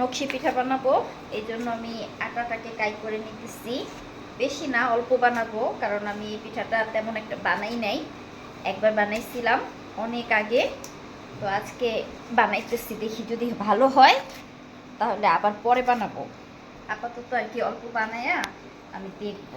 নকশি পিঠা বানাবো। এই জন্য আমি আটাটাকে কাই করে নিতেছি। বেশি না, অল্প বানাবো, কারণ আমি এই পিঠাটা তেমন একটা বানাই নাই। একবার বানাইছিলাম অনেক আগে। তো আজকে বানাইতেছি, দেখি যদি ভালো হয়, তাহলে আবার পরে বানাবো। আপাতত আর কি অল্প বানায়া আমি দেখব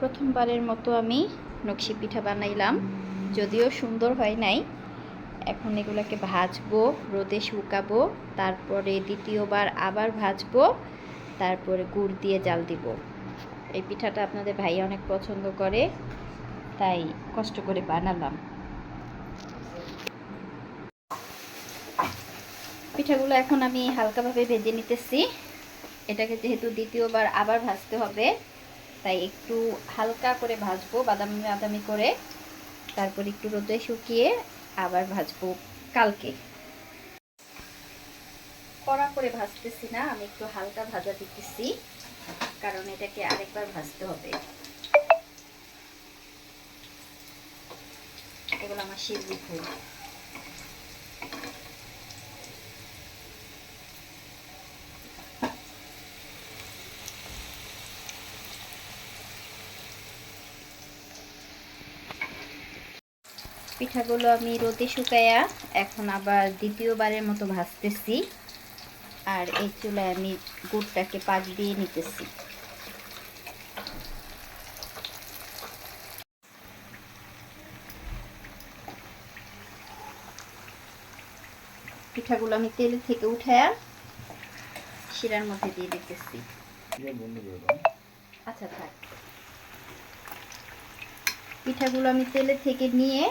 প্রথমবারের মতো আমি নকশি পিঠা বানাইলাম। যদিও সুন্দর হয় নাই। এখন এগুলোকে ভাজবো, রোদে শুকাবো, তারপরে দ্বিতীয়বার আবার ভাজবো, তারপরে গুড় দিয়ে জাল দিব। এই পিঠাটা আপনাদের ভাই অনেক পছন্দ করে, তাই কষ্ট করে বানালাম। পিঠাগুলো এখন আমি হালকাভাবে ভেজে নিতেছি। এটাকে যেহেতু দ্বিতীয়বার আবার ভাজতে হবে তাই একটু হালকা করে ভাজবো, বাদামি বাদামি করে। তারপর একটু রোদে শুকিয়ে আবার ভাজবো কালকে। কড়া করে ভাজতেছি না, আমি একটু হালকা ভাজা দিতেছি, কারণ এটাকে আরেকবার ভাজতে হবে। এগুলো আমার শিবলি ফুল পিঠাগুলো আমি রোদে শুকাইয়া এখন আবার দ্বিতীয়বারের মতো ভাজতেছি। আর এই চুলায় আমি গুড়টাকে পাক দিয়ে নিতেছি। পিঠাগুলো আমি তেল থেকে উঠায়া শিরার মধ্যে দিয়ে দিতেছি। আচ্ছা থাক। পিঠাগুলো আমি তেলে থেকে নিয়ে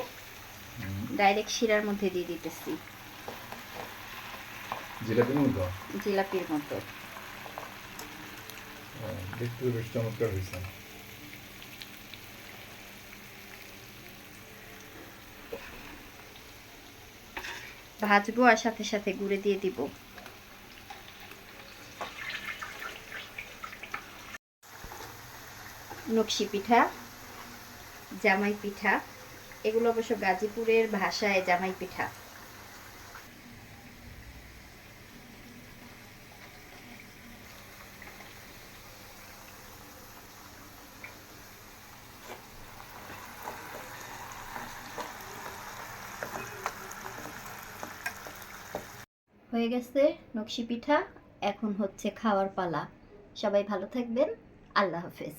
ডাইরেক্ট শিরার মধ্যে দিয়ে দিতেছি। জিলাপির মতো? জিলাপির মতো। দেখতে বেশ চমৎকার হয়েছে। ভাজবো আর সাথে সাথে গুঁড়ে দিয়ে দিব। নকশি পিঠা জামাই পিঠা। এগুলো অবশ্য গাজীপুরের ভাষায় জামাই পিঠা। হয়ে গেছে নকশি পিঠা, এখন হচ্ছে খাওয়ার পালা। সবাই ভালো থাকবেন, আল্লাহ হাফেজ।